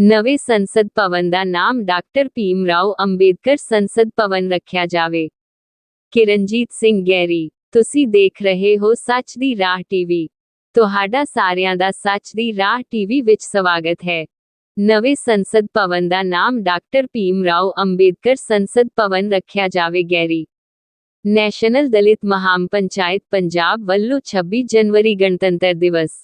ਨਵੇਂ ਸੰਸਦ ਭਵਨ ਦਾ ਨਾਮ ਡਾਕਟਰ ਭੀਮ ਰਾਓ ਅੰਬੇਦਕਰ ਸੰਸਦ ਭਵਨ ਰੱਖਿਆ ਜਾਵੇ ਕਿਰਨਜੀਤ ਸਿੰਘ ਗੈਰੀ ਤੁਸੀਂ ਦੇਖ ਰਹੇ ਹੋ ਸੱਚ ਦੀ ਰਾਹ ਟੀਵੀ ਤੁਹਾਡਾ ਸਾਰਿਆਂ ਦਾ ਸੱਚ ਦੀ ਰਾਹ ਟੀਵੀ ਵਿੱਚ ਸਵਾਗਤ ਹੈ ਨਵੇਂ ਸੰਸਦ ਭਵਨ ਦਾ ਨਾਮ ਡਾਕਟਰ ਭੀਮ ਰਾਓ ਅੰਬੇਦਕਰ ਸੰਸਦ ਭਵਨ ਰੱਖਿਆ ਜਾਵੇ ਗੈਰੀ ਨੈਸ਼ਨਲ ਦਲਿਤ ਮਹਾਮ ਪੰਚਾਇਤ ਪੰਜਾਬ ਵੱਲੋਂ 26 ਜਨਵਰੀ ਗਣਤੰਤਰ ਦਿਵਸ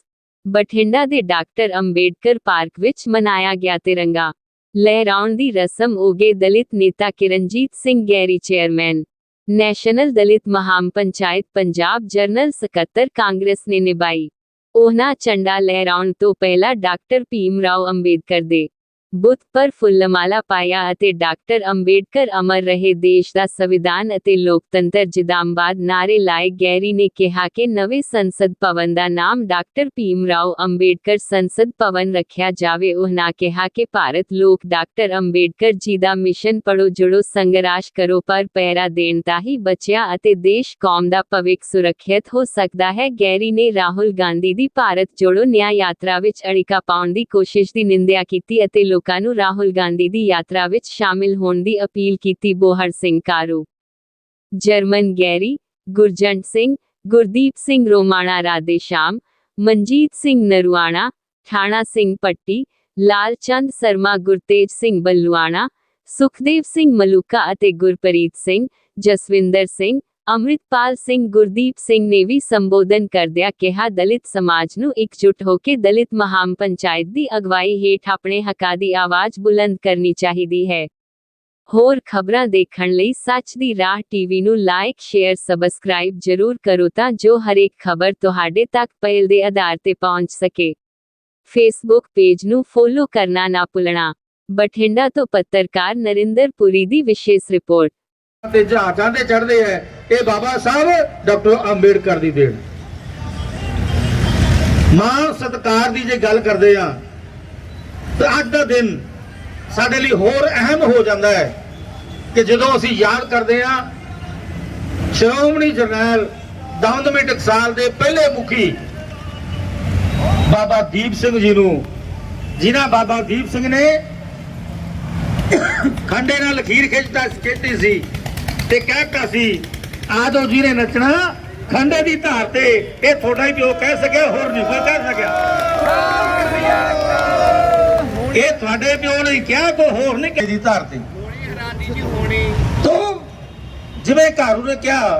ਬਠਿੰਡਾ ਦੇ ਡਾਕਟਰ ਅੰਬੇਡਕਰ ਪਾਰਕ ਵਿੱਚ ਮਨਾਇਆ ਗਿਆ ਤਿਰੰਗਾ। ਲਹਿਰਾਉਣ ਦੀ ਰਸਮ ਉਗੇ ਦਲਿਤ ਨੇਤਾ Kiranjit Singh Garry chairman. National Dalit ਮਹਾਮ ਪੰਚਾਇਤ ਪੰਜਾਬ ਜਰਨਲ ਸਕੱਤਰ ਕਾਂਗਰਸ ਨੇ ਨਿਭਾਈ। ਉਹਨਾਂ ਝੰਡਾ ਲਹਿਰਾਉਣ ਤੋਂ ਪਹਿਲਾਂ ਡਾਕਟਰ ਭੀਮ ਰਾਓ ਅੰਬੇਡਕਰ ਦੇ ਬੁੱਤ ਪਰ ਫੁੱਲਮਾਲਾ ਪਾਇਆ ਅਤੇ ਡਾਕਟਰ ਅੰਬੇਡਕਰ ਅਮਰ ਰਹੇ ਦੇਸ਼ ਦਾ ਸੰਵਿਧਾਨ ਅਤੇ ਲੋਕਤੰਤਰ ਜਿੰਦਾਬਾਦ ਨਾਰੇ ਲਾਏ। ਗੈਰੀ ਨੇ ਕਿਹਾ ਕਿ ਨਵੇਂ ਸੰਸਦ ਭਵਨ ਦਾ ਨਾਮ ਡਾਕਟਰ ਭੀਮ ਰਾਓ ਅੰਬੇਡਕਰ ਸੰਸਦ ਭਵਨ ਰੱਖਿਆ ਜਾਵੇ। ਉਹਨਾਂ ਕਿਹਾ ਕਿ ਭਾਰਤ ਲੋਕ ਡਾਕਟਰ ਅੰਬੇਡਕਰ ਜੀ ਦਾ ਮਿਸ਼ਨ ਪੜੋ ਜੁੜੋ, ਸੰਘਰਸ਼ ਕਰੋ, ਪਰ ਪੈਰਾ ਦੇਣ ਤਾਂ ਹੀ ਬਚਿਆ ਅਤੇ ਦੇਸ਼ ਕੌਮ ਦਾ ਭਵਿੱਖ ਸੁਰੱਖਿਅਤ ਹੋ ਸਕਦਾ ਹੈ। ਗੈਰੀ ਨੇ ਰਾਹੁਲ ਗਾਂਧੀ ਦੀ ਭਾਰਤ ਜੋੜੋ ਨਿਆਂ ਯਾਤਰਾ ਵਿੱਚ ਅੜਿਕਾ ਪਾਉਣ ਦੀ ਕੋਸ਼ਿਸ਼ ਦੀ ਨਿੰਦਿਆ ਕੀਤੀ ਅਤੇ ਲੋਕਾਂ ਨੂੰ ਰਾਹੁਲ ਗਾਂਧੀ ਦੀ ਯਾਤਰਾ ਵਿੱਚ ਸ਼ਾਮਿਲ ਹੋਣ ਦੀ ਅਪੀਲ ਕੀਤੀ ਬੋਹਰ ਸਿੰਘ ਕਾਰੂ ਜਰਮਨ ਗੈਰੀ ਗੁਰਜੰਟ ਸਿੰਘ ਗੁਰਦੀਪ ਸਿੰਘ ਰੋਮਾਣਾ ਰਾਧੇਸ਼ਾਮ ਮਨਜੀਤ ਸਿੰਘ ਨਰਵਾਣਾ ਥਾਣਾ ਸਿੰਘ ਪੱਟੀ ਲਾਲਚੰਦ ਸਰਮਾ ਗੁਰਤੇਜ ਸਿੰਘ ਬੱਲੂਆਣਾ ਸੁਖਦੇਵ ਸਿੰਘ ਮਲੂਕਾ ਅਤੇ ਗੁਰਪ੍ਰੀਤ ਸਿੰਘ ਜਸਵਿੰਦਰ ਸਿੰਘ ਅੰਮ੍ਰਿਤਪਾਲ ਸਿੰਘ ਗੁਰਦੀਪ ਸਿੰਘ ਨੇ ਵੀ ਸੰਬੋਧਨ ਕਰਦਿਆਂ ਕਿਹਾ, ਦਲਿਤ ਸਮਾਜ ਨੂੰ ਇਕਜੁੱਟ ਹੋ ਕੇ ਦਲਿਤ ਮਹਾਮ ਪੰਚਾਇਤ ਦੀ ਅਗਵਾਈ ਹੇਠ ਆਪਣੇ ਹੱਕਾਂ ਦੀ ਆਵਾਜ਼ ਬੁਲੰਦ ਕਰਨੀ ਚਾਹੀਦੀ ਹੈ। ਹੋਰ ਖਬਰਾਂ ਦੇਖਣ ਲਈ ਸੱਚ ਦੀ ਰਾਹ ਟੀਵੀ ਨੂੰ ਲਾਈਕ ਸ਼ੇਅਰ, ਸਬਸਕ੍ਰਾਈਬ ਜ਼ਰੂਰ ਕਰੋ ਤਾਂ ਜੋ ਹਰੇਕ ਖਬਰ ਤੁਹਾਡੇ ਤੱਕ ਪਹਿਲ ਦੇ ਆਧਾਰ ਤੇ ਪਹੁੰਚ ਸਕੇ। ਫੇਸਬੁੱਕ ਪੇਜ ਨੂੰ ਫੋਲੋ ਕਰਨਾ ਨਾ ਭੁੱਲਣਾ। ਬਠਿੰਡਾ ਤੋਂ ਪੱਤਰਕਾਰ ਨਰਿੰਦਰ ਪੁਰੀ ਦੀ ਵਿਸ਼ੇਸ਼ ਰਿਪੋਰਟ। ਤੇ ਜਹਾਜ਼ਾਂ ਤੇ ਚੜ੍ਹਦੇ ਐ ਇਹ ਬਾਬਾ ਸਾਹਿਬ ਡਾਕਟਰ ਅੰਬੇਡਕਰ ਦੀ ਦੇਣ। ਮਾਨ ਸਤਕਾਰ ਦੀ ਜੇ ਗੱਲ ਕਰਦੇ ਆ, ਤਾਂ ਅੱਜ ਦਾ ਦਿਨ ਸਾਡੇ ਲਈ ਹੋਰ ਅਹਿਮ ਹੋ ਜਾਂਦਾ ਹੈ ਕਿ ਜਦੋਂ ਅਸੀਂ ਯਾਦ ਕਰਦੇ ਆ, ਸ਼੍ਰੋਮਣੀ ਜਰਨੈਲ ਦਮਦਮੀ ਟਕਸਾਲ ਦੇ ਪਹਿਲੇ ਮੁਖੀ ਬਾਬਾ ਦੀਪ ਸਿੰਘ ਜੀ ਨੂੰ, ਜਿਨ੍ਹਾਂ ਬਾਬਾ ਦੀਪ ਸਿੰਘ ਨੇ ਖੰਡੇ ਨਾਲ ਲਖੀਰ ਖਿੱਚਦਾ ਖਿੱਚੀ ਸੀ। ਤੇ ਕਹਿਤਾ ਸੀ ਆਜੋ ਜੀ ਨੇ ਨੱਚਣਾ ਖੰਡੇ ਦੀ ਧਾਰ ਤੇ ਇਹ ਤੁਹਾਡਾ ਹੀ ਪਿਓ ਕਹਿ ਸਕਿਆ ਹੋਰ ਨਹੀਂ ਕੋਈ ਕਹਿ ਸਕਿਆ। ਇਹ ਤੁਹਾਡੇ ਪਿਓ ਨੇ ਕਿਹਾ ਕੋਈ ਹੋਰ ਨਹੀਂ ਕਹੀ। ਦੀ ਧਾਰ ਤੇ। ਤੋਂ ਜਿਵੇਂ ਘਾਰੂ ਨੇ ਕਿਹਾ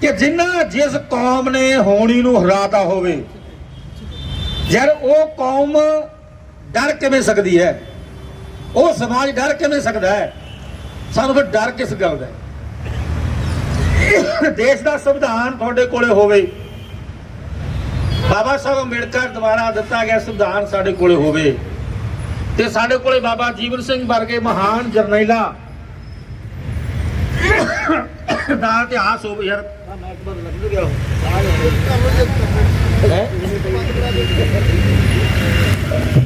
ਕਿ ਜਿੰਨਾ ਜਿਸ ਕੌਮ ਨੇ ਹੋਣੀ ਨੂੰ ਹਰਾਤਾ ਹੋਵੇ ਯਾਰ ਉਹ ਕੌਮ ਡਰ ਕਿਵੇਂ ਸਕਦੀ ਹੈ? ਉਹ ਸਮਾਜ ਡਰ ਕਿਵੇਂ ਸਕਦਾ ਹੈ? ਸਾਨੂੰ ਫਿਰ ਡਰ ਕਿਸ ਗੱਲ ਦਾ ਦੇਸ਼ ਦਾ ਸੰਵਿਧਾਨ ਤੁਹਾਡੇ ਕੋਲੇ ਹੋਵੇ। ਬਾਬਾ ਸਾਹਿਬ ਅੰਬੇਡਕਰ ਦੁਆਰਾ ਦਿੱਤਾ ਗਿਆ ਸੰਵਿਧਾਨ ਸਾਡੇ ਕੋਲੇ ਹੋਵੇ। ਤੇ ਸਾਡੇ ਕੋਲੇ ਬਾਬਾ ਜੀਵਨ ਸਿੰਘ ਵਰਗੇ ਮਹਾਨ ਜਰਨੈਲਾ ਦਾ ਇਤਿਹਾਸ ਹੋਵੇ। ਯਾਰ, ਹੈਂ?